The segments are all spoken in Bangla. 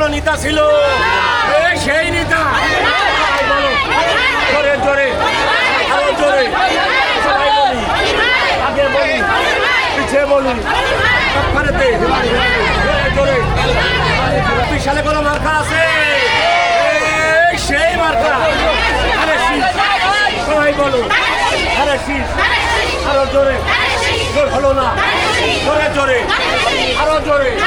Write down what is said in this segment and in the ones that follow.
নেতা ছিল? সেই নেতা। জোরে আরও জোরে। বলি। আগে বলি। পিছিয়ে বলি। বিশালে কোনো মার্কা আছে? সেই মার্কা। আরে সবাই বলো। আরে শীষ আরও জোরে। জোর হলো না। জোরে জোরে। আরও জোরে।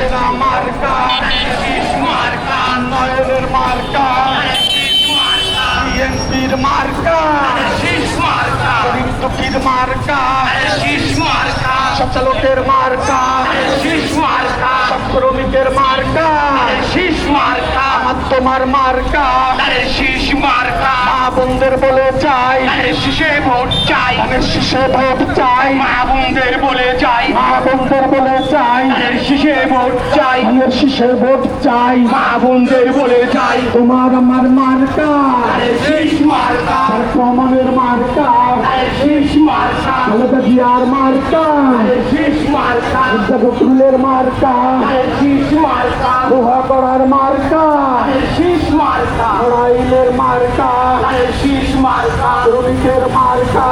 সেনা মার্কা মার্কা নয়নের মার্কা বিএনপির মার্কা টুকির মার্কা সচালকের মার্কা সব শ্রমিকের মার্কা আমার তোমার মার্কা মার্কা। মা বোনদের বলে চাই। শিশে ভোট চাই। শিশে ভোট চাই। মা বোনদের বলে চাই। মা বোনদের বলে চাই। শিশে ভোট চাই। শিশে ভোট চাই। মা বোনদের বলে চাই। তোমার আমার মার্কা। জিয়ার মার্কা। শীষ মার্কা। ফুলের মার্কা। শীষ মার্কা। লোহা করার মার্কা। শীষ মার্কা। লড়াইলের মার্কা। শীষ মার্কা। রবিকের মার্কা।